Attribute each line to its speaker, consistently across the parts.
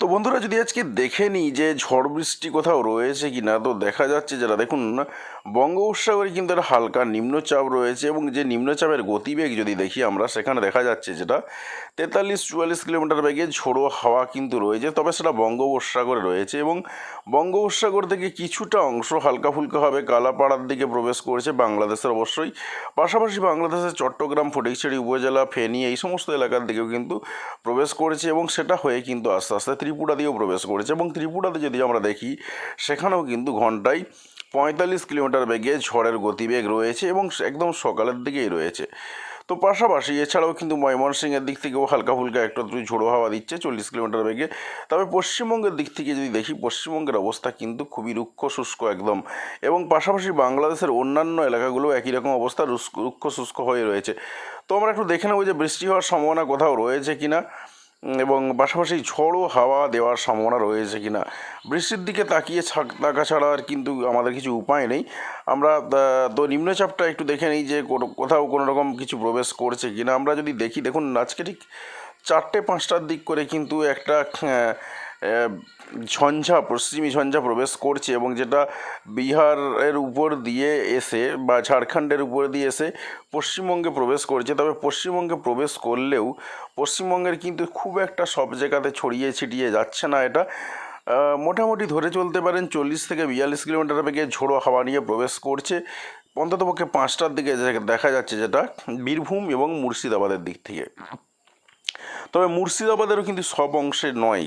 Speaker 1: তো বন্ধুরা যদি আজকে দেখে নিই যে ঝড় বৃষ্টি কোথাও রয়েছে কি না তো দেখা যাচ্ছে যারা, দেখুন বঙ্গোপসাগরে কিন্তু একটা হালকা নিম্নচাপ রয়েছে এবং যে নিম্নচাপের গতিবেগ যদি দেখি আমরা, সেখানে দেখা যাচ্ছে যেটা তেতাল্লিশ চুয়াল্লিশ কিলোমিটার বেগে ঝোড়ো হাওয়া কিন্তু রয়েছে, তবে সেটা বঙ্গোপসাগরে রয়েছে এবং বঙ্গোপসাগর থেকে কিছুটা অংশ হালকা ফুলকাভাবে কালাপাড়ার দিকে প্রবেশ করেছে বাংলাদেশের অবশ্যই। পাশাপাশি বাংলাদেশের চট্টগ্রাম, ফটিকছড়ি উপজেলা, ফেনী এই সমস্ত এলাকার দিকেও কিন্তু প্রবেশ করেছে এবং সেটা হয়ে কিন্তু আস্তে আস্তে ত্রিপুরা দিয়েও প্রবেশ করেছে এবং ত্রিপুরাতে যদি আমরা দেখি, সেখানেও কিন্তু ঘন্টায় পঁয়তাল্লিশ কিলোমিটার বেগে ঝড়ের গতিবেগ রয়েছে এবং একদম সকালের দিকেই রয়েছে। তো পাশাপাশি এছাড়াও কিন্তু ময়মনসিংহের দিক থেকেও হালকা ফুলকা একটু একটু ঝোড়ো হাওয়া দিচ্ছে চল্লিশ কিলোমিটার বেগে। তবে পশ্চিমবঙ্গের দিক থেকে যদি দেখি, পশ্চিমবঙ্গের অবস্থা কিন্তু খুবই রুক্ষ শুষ্ক একদম। এবং পাশাপাশি বাংলাদেশের অন্যান্য এলাকাগুলো একই রকম অবস্থা রুক্ষ শুষ্ক হয়ে রয়েছে। তো আমরা একটু দেখে নেব যে বৃষ্টি হওয়ার সম্ভাবনা কোথাও রয়েছে কিনা। এবং পাশাপাশি ঝড়ো হাওয়া দেওয়ার সম্ভাবনা রয়েছে কিনা। বৃষ্টির দিকে তাকিয়ে থাকা ছাড়া আর কিন্তু আমাদের কিছু উপায় নেই। আমরা তো নিম্নচাপটা একটু দেখে নিই যে কোথাও কোনো রকম কিছু প্রবেশ করছে কিনা। আমরা যদি দেখি, দেখুন, আজকে ঠিক চারটে পাঁচটার দিক করে কিন্তু একটা ঝঞ্ঝা পশ্চিমী ঝঞ্ঝা প্রবেশ করছে এবং যেটা বিহারের উপর দিয়ে এসে বা ঝাড়খণ্ডের উপর দিয়ে এসে পশ্চিমবঙ্গে প্রবেশ করছে। তবে পশ্চিমবঙ্গে প্রবেশ করলেও পশ্চিমবঙ্গের কিন্তু খুব একটা সব জায়গাতে ছড়িয়ে ছিটিয়ে যাচ্ছে না এটা। মোটামুটি ধরে চলতে পারেন চল্লিশ থেকে বিয়াল্লিশ কিলোমিটার বেগে ঝোড়ো হাওয়া নিয়ে প্রবেশ করছে। অন্ততপক্ষে পাঁচটার দিকে দেখা যাচ্ছে যেটা বীরভূম এবং মুর্শিদাবাদের দিক থেকে। তবে মুর্শিদাবাদেরও কিন্তু সব অংশে নয়।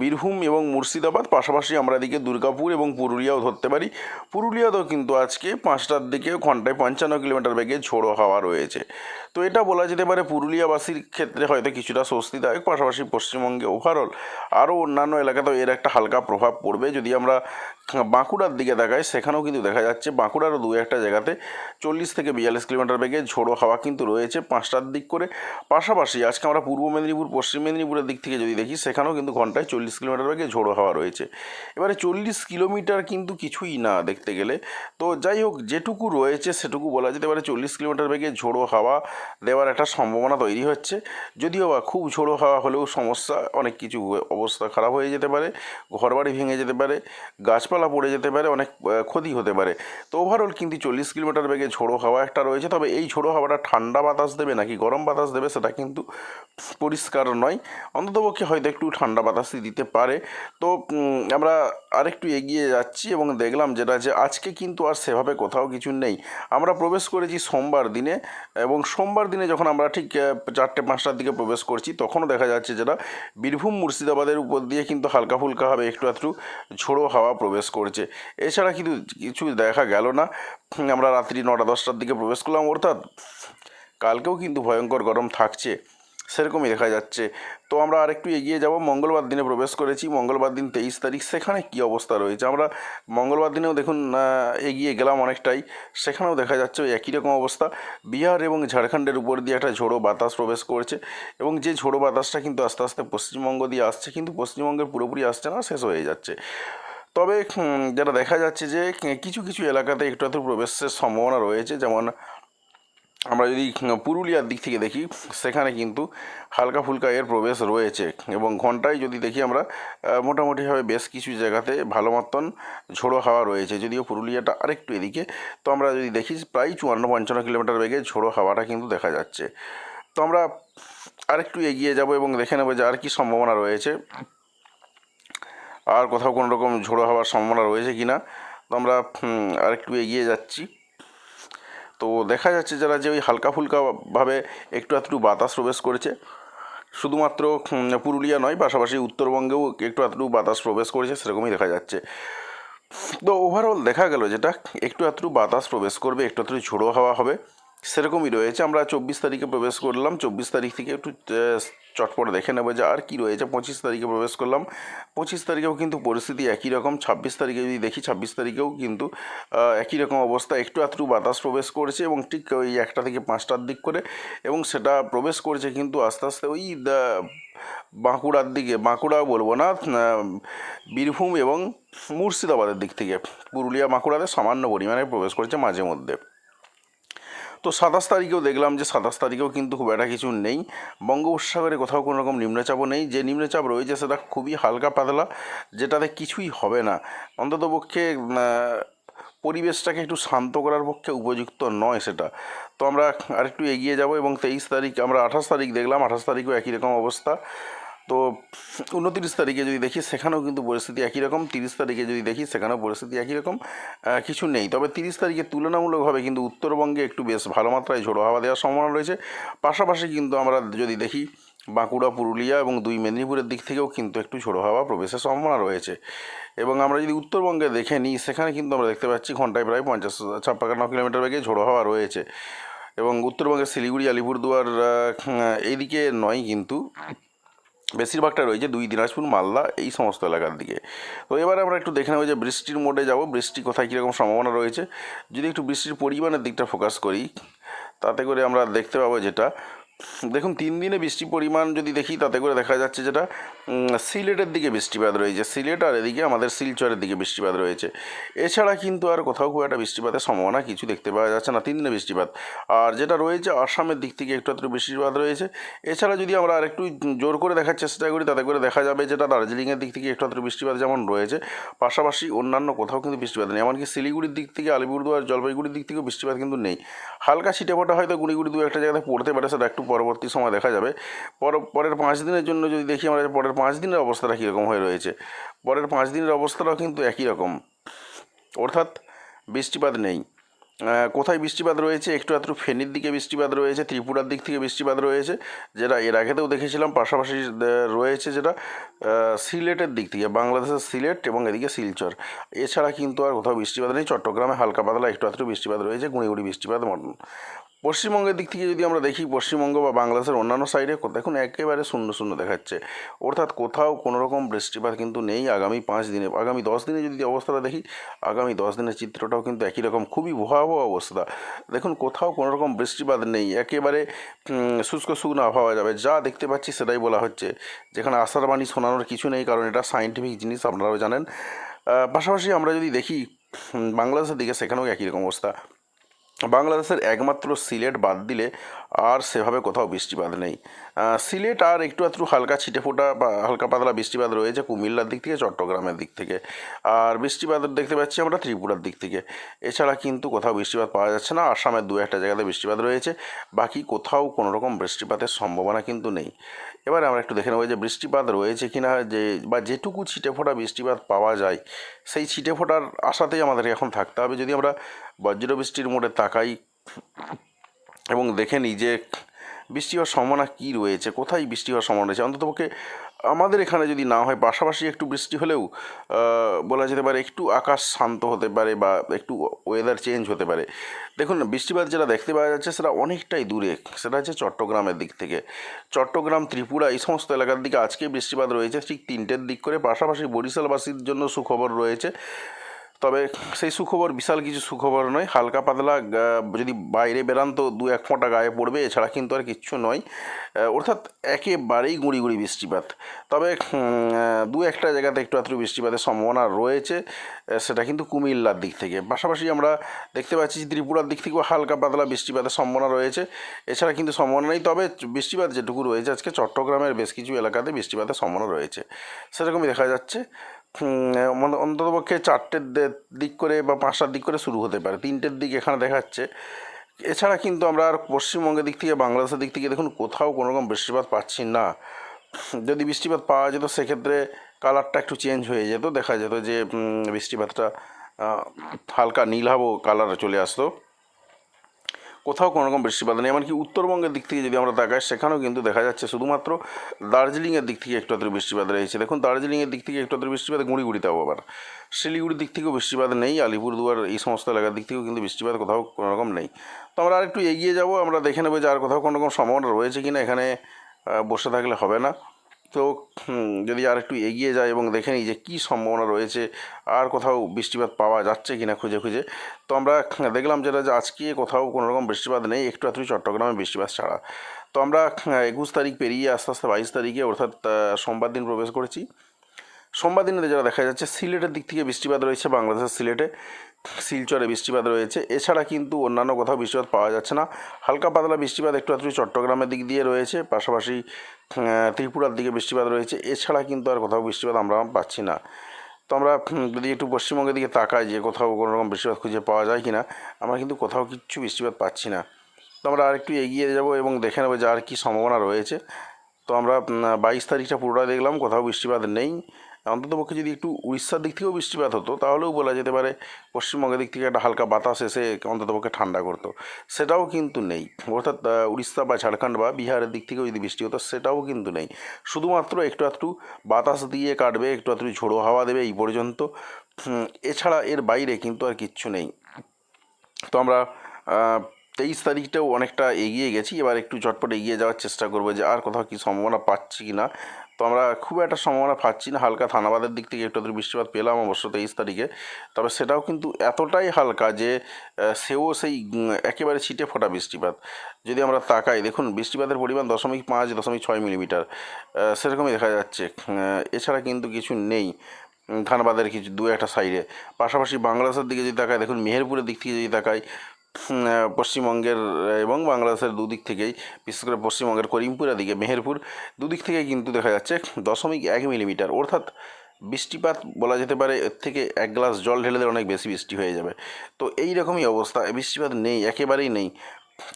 Speaker 1: বীরভূম এবং মুর্শিদাবাদ, পাশাপাশি আমরা এদিকে দুর্গাপুর এবং পুরুলিয়াও ধরতে পারি। পুরুলিয়াতেও কিন্তু আজকে পাঁচটার দিকে ঘন্টায় পঞ্চান্ন কিলোমিটার বেগে ঝোড়ো হাওয়া রয়েছে। তো এটা বলা যেতে পারে পুরুলিয়াবাসীর ক্ষেত্রে হয়তো কিছুটা স্বস্তিদায়ক, পাশাপাশি পশ্চিমবঙ্গে ওভারঅল আরও অন্যান্য এলাকাতেও এর একটা হালকা প্রভাব পড়বে। যদি আমরা বাঁকুড়ার দিকে দেখাই, সেখানেও কিন্তু দেখা যাচ্ছে বাঁকুড়ারও দু একটা জায়গাতে চল্লিশ থেকে বিয়াল্লিশ কিলোমিটার বেগে ঝোড়ো হাওয়া কিন্তু রয়েছে পাঁচটার দিক করে। পাশাপাশি আজকে আমরা পূর্ব মেদিনীপুর, পশ্চিম মেদিনীপুরের দিক থেকে যদি দেখি, সেখানেও কিন্তু ঘন্টায় চল্লিশ কিলোমিটার বেগে ঝোড়ো হাওয়া রয়েছে। এবারে চল্লিশ কিলোমিটার কিন্তু কিছুই না দেখতে গেলে। তো যাই হোক, যেটুকু রয়েছে সেটুকু বলা যেতে পারে চল্লিশ কিলোমিটার বেগে ঝোড়ো হাওয়া দেওয়ার একটা সম্ভাবনা তৈরি হচ্ছে। যদিও বা খুব ঝোড়ো হাওয়া হলেও সমস্যা, অনেক কিছু অবস্থা খারাপ হয়ে যেতে পারে, ঘরবাড়ি ভেঙে যেতে পারে, গাছপালা পড়ে যেতে পারে, অনেক ক্ষতি হতে পারে। তো ওভারঅল কিন্তু চল্লিশ কিলোমিটার বেগে ঝোড়ো হাওয়া একটা রয়েছে, তবে এই ঝোড়ো হাওয়াটা ঠান্ডা বাতাস দেবে নাকি গরম বাতাস দেবে সেটা কিন্তু পরিষ্কার নয়। অন্ততপক্ষে হয়তো একটু ঠান্ডা বাতাসই দিতে পারে। তো আমরা আরেকটু এগিয়ে যাচ্ছি এবং দেখলাম যেটা যে আজকে কিন্তু আর সেভাবে কোথাও কিছু নেই। আমরা প্রবেশ করেছি সোমবার দিনে এবং সোমবার দিনে যখন আমরা ঠিক চারটে, পাঁচটার দিকে প্রবেশ করছি, তখনও দেখা যাচ্ছে যেটা বীরভূম মুর্শিদাবাদের উপর দিয়ে কিন্তু হালকা ফুলকাভাবে একটু একটু ঝোড়ো হাওয়া প্রবেশ করছে। এছাড়া কিন্তু কিছু দেখা গেল না। আমরা রাত্রি নটা, দশটার দিকে প্রবেশ করলাম। অর্থাৎ, কালকেও কিন্তু ভয়ঙ্কর গরম থাকছে। সেরকমই দেখা যাচ্ছে। তো আমরা আরেকটু এগিয়ে যাব। মঙ্গলবার দিনে প্রবেশ করেছি। মঙ্গলবার দিন তেইশ তারিখ, সেখানে কী অবস্থা রয়েছে? আমরা মঙ্গলবার দিনেও দেখুন এগিয়ে গেলাম অনেকটাই। সেখানেও দেখা যাচ্ছে একই রকম অবস্থা। বিহার এবং ঝাড়খণ্ডের উপর দিয়ে একটা ঝোড়ো বাতাস প্রবেশ করছে এবং যে ঝোড়ো বাতাসটা কিন্তু আস্তে আস্তে পশ্চিমবঙ্গ দিয়ে আসছে, কিন্তু পশ্চিমবঙ্গের পুরোপুরি আসছে না, শেষ হয়ে যাচ্ছে। তবে যেটা দেখা যাচ্ছে যে, কিছু কিছু এলাকাতে একটু একটু প্রবেশের সম্ভাবনা রয়েছে। যেমন আমরা যদি পুরুলিয়ার দিক থেকে দেখি, সেখানে কিন্তু হালকা ফুলকা এর প্রবেশ রয়েছে এবং ঘন্টায় যদি দেখি আমরা মোটামুটিভাবে বেশ কিছু জায়গাতে ভালো মতন ঝোড়ো হাওয়া রয়েছে। যদিও পুরুলিয়াটা আরেকটু এদিকে, তো আমরা যদি দেখি প্রায় চুয়ান্ন পঞ্চান্ন কিলোমিটার বেগে ঝোড়ো হাওয়াটা কিন্তু দেখা যাচ্ছে। তো আমরা আরেকটু এগিয়ে যাব এবং দেখে নেব যে আর কি সম্ভাবনা রয়েছে। আর কোথাও কোনো রকম ঝোড়ো হওয়ার সম্ভাবনা রয়েছে কি না তো আমরা আরেকটু এগিয়ে যাচ্ছি। তো দেখা যাচ্ছে যারা যে ওই হালকা ফুলকাভাবে একটু একটু বাতাস প্রবেশ করেছে, শুধুমাত্র পুরুলিয়া নয়, পাশাপাশি উত্তরবঙ্গেও একটু একটু বাতাস প্রবেশ করেছে, সেরকমই দেখা যাচ্ছে। তো ওভারঅল দেখা গেল যেটা, একটু একটু বাতাস প্রবেশ করবে, একটু একটু ঝোড়ো হাওয়া হবে। সেরকমই রয়েছে। আমরা চব্বিশ তারিখে প্রবেশ করলাম। চব্বিশ তারিখ থেকে একটু চটপট দেখে নেব যে আর কী রয়েছে। পঁচিশ তারিখে প্রবেশ করলাম। পঁচিশ তারিখেও কিন্তু পরিস্থিতি একই রকম। ছাব্বিশ তারিখে যদি দেখি, ছাব্বিশ তারিখেও কিন্তু একই রকম অবস্থা। একটু একটু বাতাস প্রবেশ করেছে এবং ঠিক ওই একটা থেকে পাঁচটার দিক করে এবং সেটা প্রবেশ করেছে কিন্তু আস্তে আস্তে ওই বাঁকুড়ার দিকে। বাঁকুড়া বলব না বীরভূম এবং মুর্শিদাবাদের দিক থেকে। পুরুলিয়া, বাঁকুড়াতে সামান্য পরিমাণে প্রবেশ করেছে মাঝে মধ্যে। তো সাতাশ তারিখেও দেখলাম যে সাতাশ তারিখেও কিন্তু খুব একটা কিছু নেই। বঙ্গোপসাগরে কোথাও কোনো রকম নিম্নচাপও নেই। যে নিম্নচাপ রয়েছে সেটা খুবই হালকা পাতলা, যেটাতে কিছুই হবে না। অন্ততপক্ষে পরিবেশটাকে একটু শান্ত করার পক্ষে উপযুক্ত নয় সেটা। তো আমরা আরেকটু এগিয়ে যাব এবং তেইশ তারিখ, আমরা আঠাশ তারিখ দেখলাম, আঠাশ তারিখও একই রকম অবস্থা। তো উনতিরিশ তারিখে যদি দেখি, সেখানেও কিন্তু পরিস্থিতি একই রকম। তিরিশ তারিখে যদি দেখি, সেখানেও পরিস্থিতি একই রকম। কিছু নেই। তবে তিরিশ তারিখে তুলনামূলকভাবে কিন্তু উত্তরবঙ্গে একটু বেশ ভালো মাত্রায় ঝোড়ো হাওয়া দেওয়ার সম্ভাবনা রয়েছে। পাশাপাশি কিন্তু আমরা যদি দেখি, বাঁকুড়া, পুরুলিয়া এবং দুই মেদিনীপুরের দিক থেকেও কিন্তু একটু ঝোড়ো হাওয়া প্রবেশের সম্ভাবনা রয়েছে। এবং আমরা যদি উত্তরবঙ্গে দেখে নিই, সেখানে কিন্তু আমরা দেখতে পাচ্ছি ঘন্টায় প্রায় পঞ্চাশ ছাপ্পান্ন কিলোমিটার বেগে ঝোড়ো হাওয়া রয়েছে। এবং উত্তরবঙ্গের শিলিগুড়ি, আলিপুরদুয়ার এইদিকে নয় কিন্তু। বেশিরভাগটা রয়েছে দুই দিনাজপুর, মালদা, এই সমস্ত এলাকার দিকে। তো এবারে আমরা একটু দেখে নেব যে বৃষ্টির মোডে যাব, বৃষ্টি কোথায়, কীরকম সম্ভাবনা রয়েছে। যদি একটু বৃষ্টির পরিমাণের দিকটা ফোকাস করি, তাতে করে আমরা দেখতে পাবো যেটা দেখুন, তিন দিনে বৃষ্টির পরিমাণ যদি দেখি, তাতে করে দেখা যাচ্ছে যেটা সিলেটের দিকে বৃষ্টিপাত রয়েছে। সিলেট আর এদিকে আমাদের শিলচরের দিকে বৃষ্টিপাত রয়েছে। এছাড়া কিন্তু আর কোথাও খুব একটা বৃষ্টিপাতের সম্ভাবনা কিছু দেখতে পাওয়া যাচ্ছে না, তিন দিনে বৃষ্টিপাত। আর যেটা রয়েছে, আসামের দিক থেকে একটু একটু বৃষ্টিপাত রয়েছে। এছাড়া যদি আমরা আরেকটু জোর করে দেখার চেষ্টা করি, তাতে করে দেখা যাবে যেটা দার্জিলিংয়ের দিক থেকে একটু একটু বৃষ্টিপাত যেমন রয়েছে, পাশাপাশি অন্যান্য কোথাও কিন্তু বৃষ্টিপাত নেই। এমনকি শিলিগুড়ির দিক থেকে, আলিপুরদুয়ার, জলপাইগুড়ির দিক থেকেও বৃষ্টিপাত কিন্তু নেই। হালকা ছিটে ফোটা হয়তো গুড়িগুড়ি দু একটা জায়গাতে পড়তে পারে, সেটা একটু পরবর্তী সময় দেখা যাবে। পর, পরের পাঁচ দিনের জন্য যদি দেখি আমরা, পরের পাঁচ দিনের অবস্থাটা কীরকম হয়ে রয়েছে। পরের পাঁচ দিনের অবস্থাটাও কিন্তু একই রকম। অর্থাৎ বৃষ্টিপাত নেই। কোথায় বৃষ্টিপাত রয়েছে? একটু একটু ফেনীর দিকে বৃষ্টিপাত রয়েছে, ত্রিপুরার দিক থেকে বৃষ্টিপাত রয়েছে, যেটা এর আগেতেও দেখেছিলাম। পাশাপাশি রয়েছে যেটা সিলেটের দিক থেকে, বাংলাদেশের সিলেট এবং এদিকে শিলচর। এছাড়া কিন্তু আর কোথাও বৃষ্টিপাত নেই। চট্টগ্রামে হালকা পাতলা একটু একটু বৃষ্টিপাত রয়েছে গুঁড়ি গুঁড়ি বৃষ্টিপাত পশ্চিমবঙ্গের দিক থেকে যদি আমরা দেখি, পশ্চিমবঙ্গ বা বাংলাদেশের অন্যান্য সাইডে দেখুন, একেবারে শূন্য শূন্য দেখাচ্ছে। অর্থাৎ কোথাও কোনো রকম বৃষ্টিপাত কিন্তু নেই আগামী পাঁচ দিনে। আগামী দশ দিনে যদি অবস্থাটা দেখি, আগামী দশ দিনের চিত্রটাও কিন্তু একই রকম, খুবই ভয়াবহ অবস্থা। দেখুন, কোথাও কোনো রকম বৃষ্টিপাত নেই, একেবারে শুষ্ক শুকনো আবহাওয়া যাবে। যা দেখতে পাচ্ছি সেটাই বলা হচ্ছে। যেখানে আশার বাণী শোনানোর কিছু নেই, কারণ এটা সাইন্টিফিক জিনিস, আপনারাও জানেন। পাশাপাশি আমরা যদি দেখি বাংলাদেশের দিকে সেখানেও একই রকম অবস্থা। বাংলাদেশের একমাত্র সিলেট বাদ দিলে আর সেভাবে কোথাও বৃষ্টিপাত নেই। সিলেট আর একটু একটু হালকা ছিটে ফোটা বা হালকা পাতলা বৃষ্টিপাত রয়েছে কুমিল্লার দিক থেকে, চট্টগ্রামের দিক থেকে। আর বৃষ্টিপাত দেখতে পাচ্ছি আমরা ত্রিপুরার দিক থেকে। এছাড়া কিন্তু কোথাও বৃষ্টিপাত পাওয়া যাচ্ছে না, আসামের দু একটা জায়গাতে বৃষ্টিপাত রয়েছে। বাকি কোথাও কোনো রকম বৃষ্টিপাতের সম্ভাবনা কিন্তু নেই। এবারে আমরা একটু দেখে নেব যে বৃষ্টিপাত রয়েছে কিনা যে বা যেটুকু ছিটে ফোটা বৃষ্টিপাত পাওয়া যায়, সেই ছিটে ফোটার আশাতেই আমাদের এখন থাকতে হবে। যদি আমরা বজ্র বৃষ্টির মোড়ে তাকাই এবং দেখে নিই যে বৃষ্টি হওয়ার সম্ভাবনা কী রয়েছে, কোথায় বৃষ্টি হওয়ার সম্ভাবনা রয়েছে? অন্ততপক্ষে আমাদের এখানে যদি না হয়, পাশাপাশি একটু বৃষ্টি হলেও বলা যেতে পারে একটু আকাশ শান্ত হতে পারে বা একটু ওয়েদার চেঞ্জ হতে পারে। দেখুন, বৃষ্টিপাত যেটা দেখতে পাওয়া যাচ্ছে সেটা অনেকটাই দূরে, সেটা হচ্ছে চট্টগ্রামের দিক থেকে। চট্টগ্রাম, ত্রিপুরা এই সমস্ত এলাকার দিকে আজকে বৃষ্টিপাত রয়েছে, ঠিক তিনটের দিক করে। পাশাপাশি বরিশালবাসীর জন্য সুখবর রয়েছে। তবে সেই সুখবর বিশাল কিছু সুখবর নয়। হালকা পাতলা যদি বাইরে বেরান তো দু এক ফোঁটা গায়ে পড়বে, এছাড়া কিন্তু আর কিচ্ছু নয়। অর্থাৎ একেবারেই গুঁড়ি গুঁড়ি বৃষ্টিপাত। তবে দু একটা জায়গাতে একটু আধটু বৃষ্টিপাতের সম্ভাবনা রয়েছে সেটা কিন্তু কুমিল্লার দিক থেকে। পাশাপাশি আমরা দেখতে পাচ্ছি ত্রিপুরার দিক থেকেও হালকা পাতলা বৃষ্টিপাতের সম্ভাবনা রয়েছে। এছাড়া কিন্তু সম্ভাবনা নেই, তবে বৃষ্টিপাত যেটুকু রয়েছে আজকে, চট্টগ্রামের বেশ কিছু এলাকাতে বৃষ্টিপাতের সম্ভাবনা রয়েছে। সেরকমই দেখা যাচ্ছে। অন্ততপক্ষে চারটের দিক করে বা পাঁচটার দিক করে শুরু হতে পারে, তিনটের দিক এখানে দেখাচ্ছে। এছাড়া কিন্তু আমরা আর পশ্চিমবঙ্গের দিক থেকে, বাংলাদেশের দিক থেকে দেখুন কোথাও কোনো রকম বৃষ্টিপাত পাচ্ছি না। যদি বৃষ্টিপাত পাওয়া যেত, সেক্ষেত্রে কালারটা একটু চেঞ্জ হয়ে যেত, দেখা যেত যে বৃষ্টিপাতটা হালকা নীলাভ কালার চলে আসতো। কোথাও কোনো রকম বৃষ্টিপাত নেই, এমনকি উত্তরবঙ্গের দিক থেকে যদি আমরা তাকাই, সেখানেও কিন্তু দেখা যাচ্ছে শুধুমাত্র দার্জিলিংয়ের দিক থেকে একটু আধটু বৃষ্টিপাত রয়েছে। দেখুন, দার্জিলিংয়ের দিক থেকে একটু আধটু বৃষ্টিপাত গুঁড়িগুড়িতেও আবার। শিলিগুড়ির দিক থেকেও বৃষ্টিপাত নেই, আলিপুরদুয়ার এই সমস্ত এলাকার দিক থেকেও কিন্তু বৃষ্টিপাত কোথাও কোনো রকম নেই। তো আমরা আর একটু এগিয়ে যাব, আমরা দেখে নেব যে আর কোথাও কোনো রকম সম্ভাবনা রয়েছে কিনা, এখানে বসে থাকলে হবে না। তো যদি আর একটু এগিয়ে যায় এবং দেখে নিই যে কী সম্ভাবনা রয়েছে, আর কোথাও বৃষ্টিপাত পাওয়া যাচ্ছে কি না খুঁজে খুঁজে, তো আমরা দেখলাম যেটা যে আজকে কোথাও কোনো রকম বৃষ্টিপাত নেই, একটু আধটু চট্টগ্রামে বৃষ্টিপাত ছাড়া। তো আমরা একুশ তারিখ পেরিয়ে আস্তে আস্তে বাইশ তারিখে অর্থাৎ সোমবার দিন প্রবেশ করেছি। সোমবার দিনে যেটা দেখা যাচ্ছে, সিলেটের দিক থেকে বৃষ্টিপাত রয়েছে বাংলাদেশের সিলেটে। শিলচরে বৃষ্টিপাত রয়েছে। এছাড়া কিন্তু অন্যান্য কোথাও বৃষ্টিপাত পাওয়া যাচ্ছে না। হালকা পাতলা বৃষ্টিপাত একটু আধটু চট্টগ্রামের দিক দিয়ে রয়েছে। পাশাপাশি ত্রিপুরার দিকে বৃষ্টিপাত রয়েছে। এছাড়া কিন্তু আর কোথাও বৃষ্টিপাত আমরা পাচ্ছি না। তো আমরা যদি একটু পশ্চিমবঙ্গের দিকে তাকাই যে কোথাও কোনো রকম বৃষ্টিপাত খুঁজে পাওয়া যায় কি না আমরা কিন্তু কোথাও কিচ্ছু বৃষ্টিপাত পাচ্ছি না। তো আমরা আরেকটু এগিয়ে যাব এবং দেখে নেব যে আর কী সম্ভাবনা রয়েছে। তো আমরা বাইশ তারিখটা পুরোটা দেখলাম, কোথাও বৃষ্টিপাত নেই। অন্ততপক্ষে যদি একটু উড়িষ্যার দিক থেকেও বৃষ্টিপাত হতো, তাহলেও বলা যেতে পারে পশ্চিমবঙ্গের দিক থেকে একটা হালকা বাতাস এসে অন্ততপক্ষে ঠান্ডা করতো। সেটাও কিন্তু নেই। অর্থাৎ উড়িষ্যা বা ঝাড়খণ্ড বা বিহারের দিক থেকেও যদি বৃষ্টি হতো, সেটাও কিন্তু নেই। শুধুমাত্র একটু একটু বাতাস দিয়ে কাটবে, একটু একটু ঝোড়ো হাওয়া দেবে এই পর্যন্ত। এছাড়া এর বাইরে কিন্তু আর কিচ্ছু নেই। তো আমরা তেইশ তারিখটাও অনেকটা এগিয়ে গেছি। এবার একটু চটপট এগিয়ে যাওয়ার চেষ্টা করব যে আর কোথাও কি সম্ভাবনা পাচ্ছি কি না তো আমরা খুব একটা সম্ভাবনা পাচ্ছি না। হালকা থানাবাদের দিক থেকে একটু বৃষ্টিপাত পেলাম অবশ্য তেইশ তারিখে। তবে সেটাও কিন্তু এতটাই হালকা যে সেও সেই একেবারে ছিটে ফোটা বৃষ্টিপাত। যদি আমরা তাকাই দেখুন বৃষ্টিপাতের পরিমাণ দশমিক পাঁচ দশমিক ছয় মিলিমিটার সেরকমই দেখা যাচ্ছে। এছাড়া কিন্তু কিছু নেই ধানবাদের কিছু দু একটা সাইডে। পাশাপাশি বাংলাদেশের দিকে যদি তাকায় দেখুন মেহেরপুরের দিক থেকে যদি আহ, পশ্চিমবঙ্গের এবং বাংলাদেশের দুদিক থেকেই, বিশেষ করে পশ্চিমবঙ্গের করিমপুরের দিকে মেহেরপুর, দুদিক থেকে কিন্তু দেখা যাচ্ছে দশমিক এক মিলিমিটার। অর্থাৎ বৃষ্টিপাত বলা যেতে পারে, এর থেকে এক গ্লাস জল ঢেলে দিলে অনেক বেশি বৃষ্টি হয়ে যাবে। তো এই রকমই অবস্থা বৃষ্টিপাত নেই, একেবারেই নেই।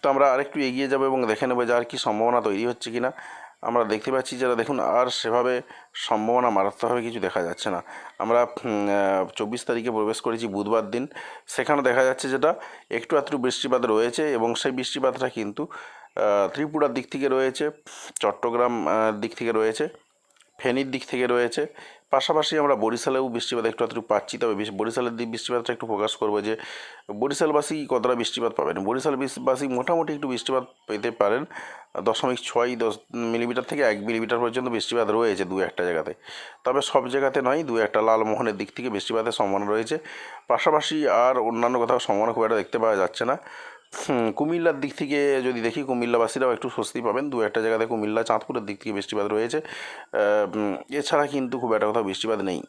Speaker 1: তো আমরা আরেকটু এগিয়ে যাব এবং দেখে নেব যে আর কি সম্ভাবনা তৈরি হচ্ছে কি না আমরা দেখতে পাচ্ছি যারা দেখুন, আর সেভাবে সম্ভাবনা মারাত্মকভাবে কিছু দেখা যাচ্ছে না। আমরা চব্বিশ তারিখে প্রবেশ করেছি বুধবার দিন। সেখানে দেখা যাচ্ছে যেটা একটু আত্রু বৃষ্টিপাত রয়েছে এবং সেই বৃষ্টিপাতটা কিন্তু ত্রিপুরার দিক থেকে রয়েছে, চট্টগ্রাম দিক থেকে রয়েছে, ফেনীর দিক থেকে রয়েছে পাশাপাশি আমরা বরিশালেও বৃষ্টিপাত একটু আধটু পাচ্ছি, তবে বরিশালের দিক বৃষ্টিপাতটা একটু ফোকাস করব যে, বরিশালবাসী কতটা বৃষ্টিপাত পাবেন? বরিশালবাসী মোটামুটি একটু বৃষ্টিপাত পেতে পারেন, দশমিক ছয় দশ মিলিমিটার থেকে এক মিলিমিটার পর্যন্ত বৃষ্টিপাত রয়েছে দু একটা জায়গাতে। তবে সব জায়গাতে নয়, দু একটা লালমোহনের দিক থেকে বৃষ্টিপাতের সম্ভাবনা রয়েছে। পাশাপাশি আর অন্যান্য কোথাও সম্ভাবনা খুব একটা দেখতে পাওয়া যাচ্ছে না। কুমিল্লার দিক থেকে যদি দেখি কুমিল্লাবাসীরাও একটু স্বস্তি পাবেন। দু একটা জায়গাতে কুমিল্লা চাঁদপুরের দিক থেকে বৃষ্টিপাত রয়েছে। এছাড়া কিন্তু খুব একটা কোথাও বৃষ্টিপাত নেই।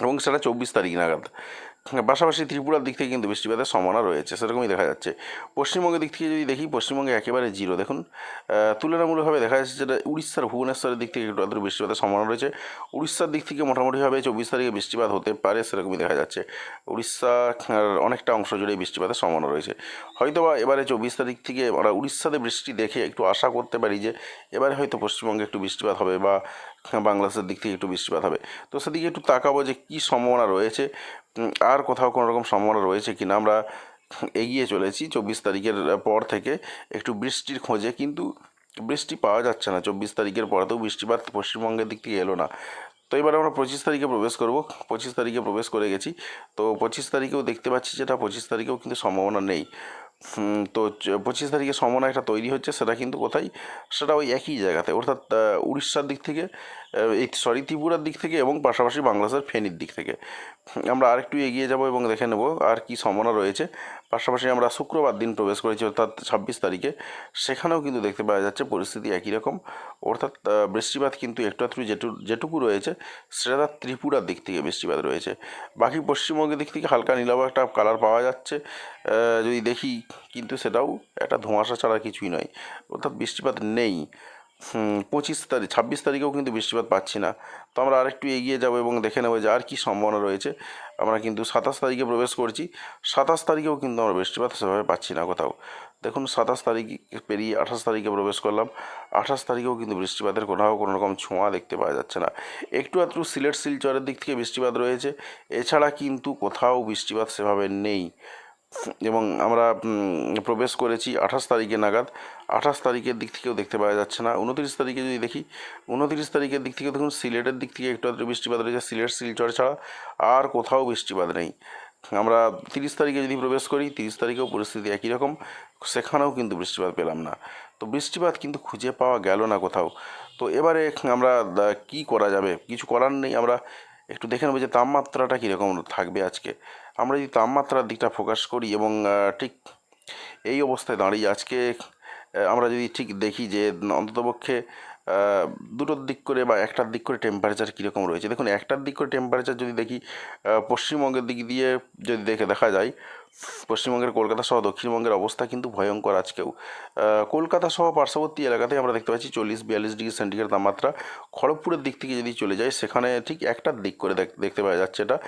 Speaker 1: এবং সেটা চব্বিশ তারিখ নাগাদ। পাশাপাশি ত্রিপুরার দিক থেকে কিন্তু বৃষ্টিপাতের সম্ভাবনা রয়েছে, সেরকমই দেখা যাচ্ছে। পশ্চিমবঙ্গের দিক থেকে যদি দেখি, পশ্চিমবঙ্গে একেবারে জিরো দেখুন তুলনামূলকভাবে দেখা যাচ্ছে যেটা উড়িষ্যার, ভুবনেশ্বরের দিক থেকে একটু আধটু বৃষ্টিপাতের সম্ভাবনা রয়েছে। উড়িষ্যার দিক থেকে মোটামুটিভাবে চব্বিশ তারিখে বৃষ্টিপাত হতে পারে, সেরকমই দেখা যাচ্ছে। উড়িষ্যা অনেকটা অংশ জুড়ে বৃষ্টিপাতের সম্ভাবনা রয়েছে। হয়তোবা এবারে চব্বিশ তারিখ থেকে আমরা উড়িষ্যাতে বৃষ্টি দেখে একটু আশা করতে পারি যে, এবারে হয়তো পশ্চিমবঙ্গে একটু বৃষ্টিপাত হবে বা বাংলাদেশের দিক থেকে একটু বৃষ্টিপাত হবে। তো সেদিকে একটু তাকাবো যে কী সম্ভাবনা রয়েছে। আর কোথাও কোনো রকম সম্ভাবনা রয়েছে কি না আমরা এগিয়ে চলেছি চব্বিশ তারিখের পর থেকে একটু বৃষ্টির খোঁজে, কিন্তু বৃষ্টি পাওয়া যাচ্ছে না। চব্বিশ তারিখের পরেতেও বৃষ্টিপাত পশ্চিমবঙ্গের দিক থেকে এলো না। তো এবার আমরা পঁচিশ তারিখে প্রবেশ করব। পঁচিশ তারিখে প্রবেশ করে গেছি। তো পঁচিশ তারিখেও দেখতে পাচ্ছি যেটা, পঁচিশ তারিখেও কিন্তু সম্ভাবনা নেই। তো পঁচিশ তারিখে সম্ভাবনা একটা তৈরি হচ্ছে, সেটা কিন্তু কোথায়? সেটা ওই একই জায়গাতে। অর্থাৎ উড়িষ্যার দিক থেকে সরি ত্রিপুরার দিক থেকে এবং পাশাপাশি বাংলাদেশের ফেনীর দিক থেকে। আমরা আরেকটু এগিয়ে যাব এবং দেখে নেব আর কি সম্ভাবনা রয়েছে। পাশাপাশি আমরা শুক্রবার দিন প্রবেশ করেছি, অর্থাৎ ছাব্বিশ তারিখে। সেখানেও কিন্তু দেখতে পাওয়া যাচ্ছে পরিস্থিতি একই রকম। অর্থাৎ বৃষ্টিপাত কিন্তু একটু একটু যেটু, যেটুকু রয়েছে, সেটা তার ত্রিপুরার দিক থেকে বৃষ্টিপাত রয়েছে। বাকি পশ্চিমবঙ্গের দিক থেকে হালকা নীলাভ একটা কালার পাওয়া যাচ্ছে। যদি দেখি, কিন্তু সেটাও একটা ধোঁয়াশা ছাড়া কিছুই নয়। অর্থাৎ বৃষ্টিপাত নেই। পঁচিশ তারিখ, ছাব্বিশ তারিখেও কিন্তু বৃষ্টিপাত পাচ্ছি না। তো আমরা আরেকটু এগিয়ে যাব এবং দেখে নেব যে আর কী সম্ভাবনা রয়েছে। আমরা কিন্তু সাতাশ তারিখে প্রবেশ করছি। সাতাশ তারিখেও কিন্তু আমরা বৃষ্টিপাত সেভাবে পাচ্ছি না কোথাও। দেখুন, সাতাশ তারিখ পেরিয়ে আঠাশ তারিখে প্রবেশ করলাম। আঠাশ তারিখেও কিন্তু বৃষ্টিপাতের কোথাও কোনো রকম ছোঁয়া দেখতে পাওয়া যাচ্ছে না। একটু আধটু সিলেট শিলচরের দিক থেকে বৃষ্টিপাত রয়েছে। এছাড়া কিন্তু কোথাও বৃষ্টিপাত সেভাবে নেই। এবং আমরা প্রবেশ করেছি আঠাশ তারিখে নাগাদ। আঠাশ তারিখের দিক থেকেও দেখতে পাওয়া যাচ্ছে না। উনত্রিশ তারিখে যদি দেখি, উনত্রিশ তারিখের দিক থেকে দেখুন, সিলেটের দিক থেকে একটু আধটু বৃষ্টিপাত রয়েছে, সিলেট, শিলচর ছাড়া আর কোথাও বৃষ্টিপাত নেই। আমরা তিরিশ তারিখে যদি প্রবেশ করি, তিরিশ তারিখেও পরিস্থিতি একই রকম, সেখানেও কিন্তু বৃষ্টিপাত পেলাম না। তো বৃষ্টিপাত কিন্তু খুঁজে পাওয়া গেল না কোথাও। তো এবারে আমরা কি করা যাবে? কিছু করার নেই, আমরা একটু দেখে নেব যে তাপমাত্রাটা কীরকম থাকবে আজকে। আমরা যদি তাপমাত্রার দিকটা ফোকাস করি এবং ঠিক এই অবস্থায় দাঁড়িয়ে আজকে আমরা যদি ঠিক দেখি যে অন্ততপক্ষে দুটোর দিক করে বা একটার দিক করে টেম্পারেচার কীরকম রয়েছে। দেখুন, একটার দিক করে টেম্পারেচার যদি দেখি পশ্চিমবঙ্গের দিক দিয়ে যদি দেখে দেখা যায় পশ্চিমবঙ্গের কলকাতা সহ দক্ষিণবঙ্গের অবস্থা কিন্তু ভয়ঙ্কর আজকেও। কলকাতা সহ পার্শ্ববর্তী এলাকাতে আমরা দেখতে পাচ্ছি চল্লিশ, বিয়াল্লিশ ডিগ্রি সেন্টিগ্রেড তাপমাত্রা। খড়গপুরের দিক থেকে যদি চলে যায় সেখানে ঠিক একটার দিক করে দেখ- দেখতে পাওয়া যাচ্ছে এটা।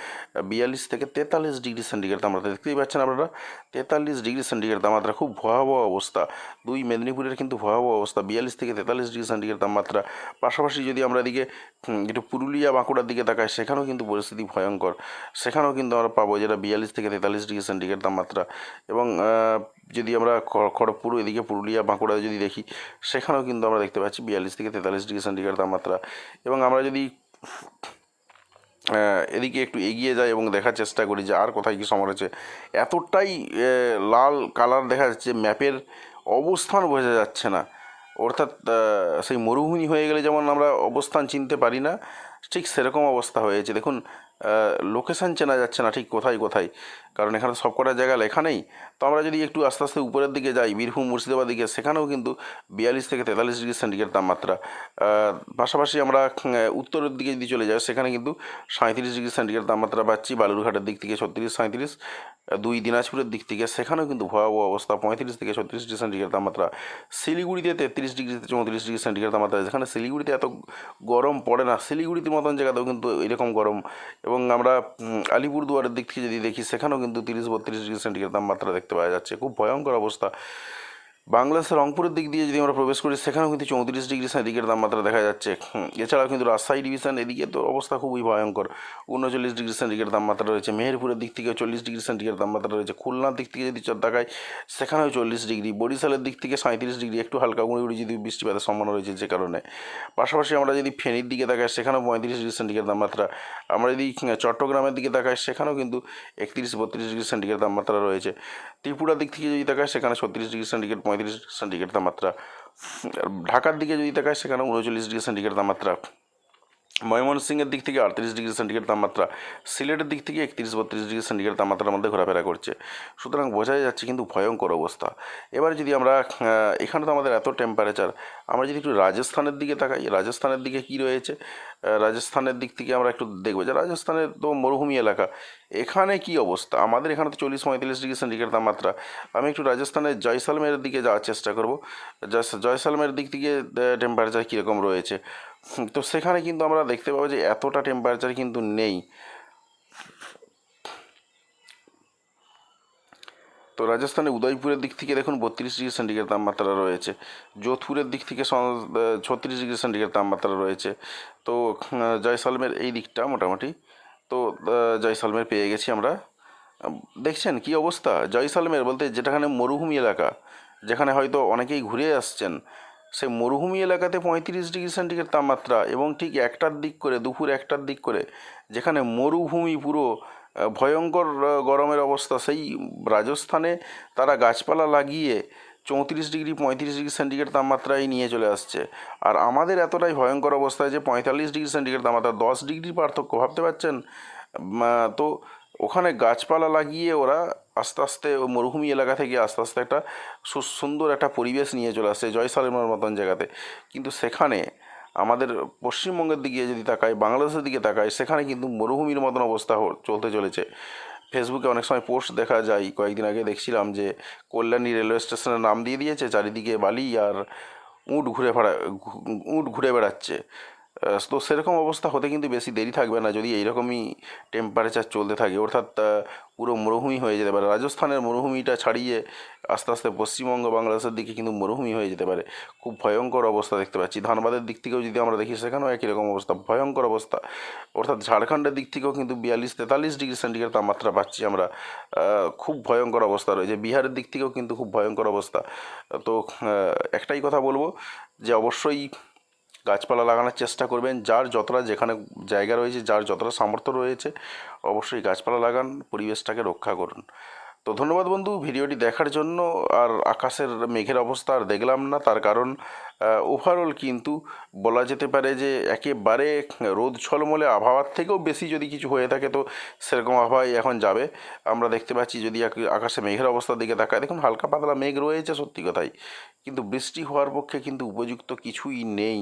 Speaker 1: বিয়াল্লিশ থেকে তেতাল্লিশ ডিগ্রি সেন্টিগ্রেড তাপমাত্রা দেখতেই পাচ্ছেন আপনারা। তেতাল্লিশ ডিগ্রি সেন্টিগ্রেড তাপমাত্রা খুব ভয়াবহ অবস্থা। দুই মেদিনীপুরের কিন্তু ভয়াবহ অবস্থা। বিয়াল্লিশ থেকে তেতাল্লিশ ডিগ্রি সেন্টিগ্রেড তাপমাত্রা। পাশাপাশি যদি আমরা এদিকে একটু পুরুলিয়া, বাঁকুড়ার দিকে তাকাই, সেখানেও কিন্তু পরিস্থিতি ভয়ঙ্কর। সেখানেও কিন্তু আমরা পাবো যেটা বিয়াল্লিশ থেকে তেতাল্লিশ ডিগ্রি সেন্টিগ্রেড তাপমাত্রা এবং যদি আমরা খড়গপুর এদিকে পুরুলিয়া, বাঁকুড়া যদি দেখি, সেখানেও কিন্তু আমরা দেখতে পাচ্ছি বিয়াল্লিশ থেকে তেতাল্লিশ ডিগ্রি সেন্টিগ্রেড তাপমাত্রা। এবং আমরা যদি এদিকে একটু এগিয়ে যাই এবং দেখার চেষ্টা করি যে আর কোথায় কী সময় রয়েছে এতটাই লাল কালার দেখা যাচ্ছে, ম্যাপের অবস্থান বোঝা যাচ্ছে না। অর্থাৎ সেই মরুভূমি হয়ে গেলে যেমন আমরা অবস্থান চিনতে পারি না, ঠিক সেরকম অবস্থা হয়েছে। দেখুন লোকেশান চেনা যাচ্ছে না ঠিক কোথায় কোথায়, কারণ এখানে তো সবকটা জায়গা লেখা নেই। তো আমরা যদি একটু আস্তে আস্তে উপরের দিকে যাই, বীরভূম মুর্শিদাবাদ দিকে, সেখানেও কিন্তু বিয়াল্লিশ থেকে তেতাল্লিশ ডিগ্রি সেন্টিগ্রেড তাপমাত্রা। পাশাপাশি আমরা উত্তরের দিকে যদি চলে যাই, সেখানে কিন্তু সাঁত্রিশ ডিগ্রি সেন্টিগ্রেড তাপমাত্রা পাচ্ছি, বালুরঘাটের দিক থেকে ছত্রিশ সাঁত্রিশ দুই দিনাজপুরের দিক থেকে, সেখানেও কিন্তু ভয়াবহ অবস্থা, পঁয়ত্রিশ থেকে ছত্রিশ ডিগ্রি সেন্টিগ্রেড তাপমাত্রা। শিলিগুড়িতে তেত্রিশ ডিগ্রি চৌত্রিশ ডিগ্রি সেন্টিগ্রেড তাপমাত্রা, যেখানে শিলিগুড়িতে এত গরম পড়ে না, শিলিগুড়িতে মতন জায়গাতেও কিন্তু এরকম গরম এবং আমরা আলিপুরদুয়ারের দিক থেকে যদি দেখি, সেখানেও কিন্তু তিরিশ বত্রিশ ডিগ্রি সেন্টিগ্রেড তাপমাত্রা দেখতে পাওয়া যাচ্ছে। খুব ভয়ঙ্কর অবস্থা। বাংলাদেশের রংপুরের দিক দিয়ে যদি আমরা প্রবেশ করি, সেখানেও কিন্তু চৌত্রিশ ডিগ্রি সেন্টিগ্রেড তাপমাত্রা দেখা যাচ্ছে। এছাড়াও কিন্তু রাজশাহী ডিভিশন এদিকে তো অবস্থা খুবই ভয়ঙ্কর। উনচল্লিশ ডিগ্রি সেন্টিগ্রেড তাপমাত্রা রয়েছে। মেহেরপুরের দিক থেকে চল্লিশ ডিগ্রি সেন্টিগ্রেড তাপমাত্রা রয়েছে। খুলনার দিক থেকে যদি দেখায় সেখানেও চল্লিশ ডিগ্রি। বরিশালের দিক থেকে সাঁত্রিশ ডিগ্রি। একটু হালকা গুঁড়ি যদি বৃষ্টিপাতের সম্ভাবনা রয়েছে যে কারণে। পাশাপাশি আমরা যদি ফেনীর দিকে তাকাই, সেখানেও পঁয়ত্রিশ ডিগ্রি সেন্টিগ্রেড তাপমাত্রা। আমরা যদি চট্টগ্রামের দিকে তাকাই, সেখানেও কিন্তু একত্রিশ বত্রিশ ডিগ্রি সেন্টিগ্রেড তাপমাত্রা রয়েছে। ত্রিপুরার দিক থেকে যদি তাকায় সেখানে ছত্রিশ ডিগ্রি সেন্টিগ্রেড পঁয়ত্রিশ সেন্টিগ্রেড তাপমাত্রা। ঢাকার দিকে যদি তাকায় সেখানে উনচল্লিশ ডিগ্রি সেন্টিগ্রেড তাপমাত্রা। ময়মনসিংহের দিক থেকে আটত্রিশ ডিগ্রি সেন্টিগ্রেড তাপমাত্রা, সিলেটের দিক থেকে একত্রিশ বত্রিশ ডিগ্রি সেন্টিগ্রেড তাপমাত্রার মধ্যে ঘোরাফেরা করছে। সুতরাং বোঝাই যাচ্ছে কিন্তু ভয়ঙ্কর অবস্থা। এবার যদি আমরা এখানে তো আমাদের এত টেম্পারেচার আমরা যদি একটু রাজস্থানের দিকে তাকাই, রাজস্থানের দিকে কি রয়েছে? রাজস্থানের দিক থেকে আমরা একটু দেখব যে রাজস্থানের তো মরুভূমি এলাকা। এখানে কি অবস্থা? আমাদের এখানে তো চল্লিশ পঁয়তাল্লিশ ডিগ্রি সেন্টিগ্রেড তাপমাত্রা। আমি একটু রাজস্থানের জয়সালমের দিকে যাওয়ার চেষ্টা করব। জয়স- জয়সালমের দিক থেকে টেম্পারেচার কীরকম রয়েছে? তো সেখানে কিন্তু আমরা দেখতে পাবো যে এতটা টেম্পারেচার কিন্তু নেই। তো রাজস্থানে উদয়পুরের দিক থেকে দেখুন বত্রিশ ডিগ্রি সেন্টিগ্রেড তাপমাত্রা রয়েছে। যোধপুরের দিক থেকে ছত্রিশ ডিগ্রি সেন্টিগ্রেড তাপমাত্রা রয়েছে। তো জয়সালমের এই দিকটা মোটামুটি। তো জয়সালমের পেয়ে গেছি আমরা। দেখছেন কি অবস্থা? জয়সালমের বলতে যেটাখানে মরুভূমি এলাকা, যেখানে হয়তো অনেকেই ঘুরে আসছেন সেই মরুভূমি এলাকাতে পঁয়ত্রিশ ডিগ্রি সেন্টিগ্রেড তাপমাত্রা এবং ঠিক একটার দিক করে, দুপুর একটার দিক করে, যেখানে মরুভূমি পুরো ভয়ঙ্কর গরমের অবস্থা, সেই রাজস্থানে তারা গাছপালা লাগিয়ে চৌত্রিশ ডিগ্রি, পঁয়ত্রিশ ডিগ্রি সেন্টিগ্রেড তাপমাত্রায় নিয়ে চলে আসছে। আর আমাদের এতটাই ভয়ঙ্কর অবস্থায় যে পঁয়তাল্লিশ ডিগ্রি সেন্টিগ্রেড তাপমাত্রা, দশ ডিগ্রি পার্থক্য, ভাবতে পারছেন? তো ওখানে গাছপালা লাগিয়ে ওরা আস্তে আস্তে ওই মরুভূমি এলাকা থেকে আস্তে আস্তে একটা সুন্দর একটা পরিবেশ নিয়ে চলে আসছে জয়সালমের মতন জায়গাতে। কিন্তু সেখানে আমাদের পশ্চিমবঙ্গের দিকে যদি তাকাই, বাংলাদেশের দিকে তাকাই, সেখানে কিন্তু মরুভূমির মতন অবস্থা চলতে চলেছে। ফেসবুকে অনেক সময় পোস্ট দেখা যায়। কয়েকদিন আগে দেখছিলাম যে কল্যাণী রেলওয়ে স্টেশনের নাম দিয়ে দিয়েছে, চারিদিকে বালি আর উঁট ঘুরে বেড়া উঁট ঘুরে বেড়াচ্ছে। তো সেরকম অবস্থা হতে কিন্তু বেশি দেরি থাকবে না যদি এইরকমই টেম্পারেচার চলতে থাকে। অর্থাৎ পুরো মরুভূমি হয়ে যেতে পারে। রাজস্থানের মরুভূমিটা ছাড়িয়ে আস্তে আস্তে পশ্চিমবঙ্গ, বাংলাদেশের দিকে কিন্তু মরুভূমি হয়ে যেতে পারে। খুব ভয়ঙ্কর অবস্থা দেখতে পাচ্ছি। ধানবাদের দিক থেকেও যদি আমরা দেখি, সেখানেও একই রকম অবস্থা। ভয়ঙ্কর অবস্থা। অর্থাৎ, ঝাড়খণ্ডের দিক থেকেও কিন্তু বিয়াল্লিশ তেতাল্লিশ ডিগ্রি সেন্টিগ্রেড তাপমাত্রা পাচ্ছি আমরা। খুব ভয়ঙ্কর অবস্থা রয়েছে। বিহারের দিক থেকেও কিন্তু খুব ভয়ঙ্কর অবস্থা। তো একটাই কথা বলব যে, অবশ্যই গাছপালা লাগানোর চেষ্টা করবেন। যার যতটা যেখানে জায়গা রয়েছে, যার যতটা সামর্থ্য রয়েছে, অবশ্যই গাছপালা লাগান, পরিবেশটাকে রক্ষা করুন। তো ধন্যবাদ বন্ধু, ভিডিওটি দেখার জন্য। আর আকাশের মেঘের অবস্থা আর দেখলাম না, তার কারণ ওভারঅল কিন্তু বলা যেতে পারে যে একেবারে রোদ ছলমলে আবহাওয়ার থেকেও বেশি যদি কিছু হয়ে থাকে তো সেরকম আবহাওয়াই এখন যাবে। আমরা দেখতে পাচ্ছি যদি আকাশে মেঘের অবস্থার দিকে তাকায়, দেখুন হালকা পাতলা মেঘ রয়েছে সত্যি কথাই। কিন্তু বৃষ্টি হওয়ার পক্ষে কিন্তু উপযুক্ত কিছুই নেই।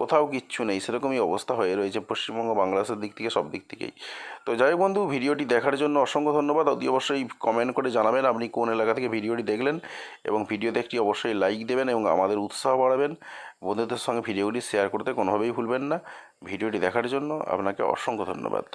Speaker 1: কোথাও কিচ্ছু নেই, সেরকমই অবস্থা হয়ে রয়েছে পশ্চিমবঙ্গ, বাংলাদেশের দিক থেকে, সব দিক থেকেই। তো যাই বন্ধু, ভিডিওটি দেখার জন্য অসংখ্য ধন্যবাদ। অতি অবশ্যই কমেন্ট করে জানাবেন আপনি কোন এলাকা থেকে ভিডিওটি দেখলেন এবং ভিডিওতে একটি অবশ্যই লাইক দেবেন এবং আমাদের উৎসাহ বাড়াবেন। বন্ধুদের সঙ্গে ভিডিওগুলি শেয়ার করতে কোনোভাবেই ভুলবেন না। ভিডিওটি দেখার জন্য আপনাকে অসংখ্য ধন্যবাদ।